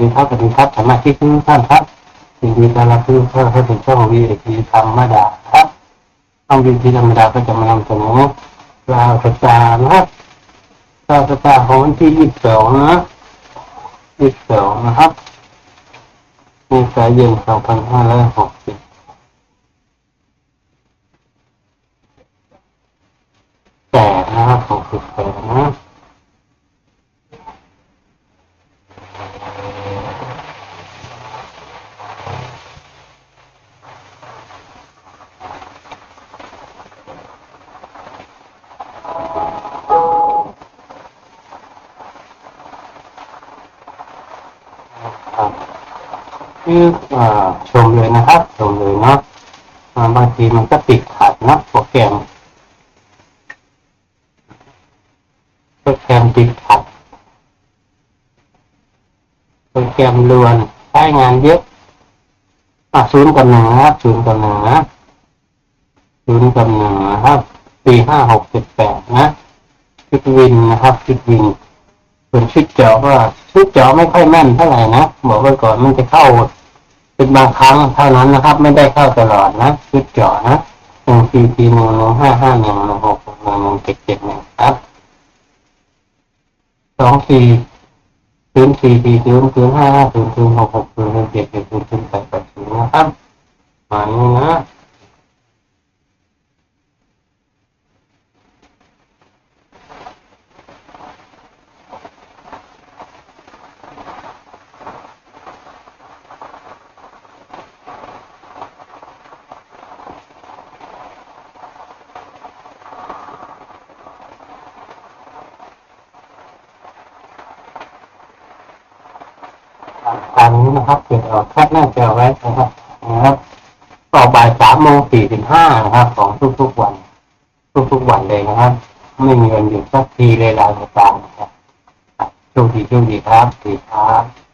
ดีครับสวัสดีครับสมาชิกทุกท่านครับยินดีต้อนรับทุกท่านเข้าสู่ช่อง VIP ธรรมดาครับช่อง VIP ธรรมดาก็จะมานำเสนอราวสตาร์นะครับราวสตาร์ของวันที่22นะ22นะครับมีสายเมษาร้อยน2560แต่นะครับ68นะ ครับคือชมเลยนะครับชมเลยเนาะบางทีมันก็ติดขัดนะโปรแกรมโปรแกรมติดขัดโปรแกรมลวนใช้งานเยอะอะศูนย์กับหนึ่งนะครับศูนย์กับหนึ่งนะศูนย์กับหนึ่งนะครับสี่ห้าหกเจ็ดแปดนะชุดวินนะครับชุดวิน ส่วนชุดเจาะก็ชุดเจาะไม่ค่อยแม่นเท่าไหร่นะบอกไว้ก่อนมันจะเข้า เป็นบางครั้งเท่านั้นนะครับ ไม่ได้เข้าตลอดนะชุดเจาะนะหนึ่งสี่สี่หนึ่งหนึ่งห้าห้าหนึ่งหนึ่งหกหนึ่งหนึ่งเจ็ดเจ็ดหนึ่งครับสองสี่ศูนย์สี่สี่ศูนย์ศูนย์ห้าห้าศูนย์ศูนย์หกหกศูนย์เจ็ดเจ็ดศูนย์ศูนย์แปดแปดศูนย์นะครับมานี้นะ ตามนี้นะครับเก็บเอาแคปหน้าจอไว้นะครับนะครับต่อบ่ายสามโมงสี่สิบห้านะครับ ของทุกๆวัน ทุกๆวันเลยนะครับ ไม่มีวันหยุดสักทีเลยลาตามนะครับโชคดีโชคดีครับ ดีครับ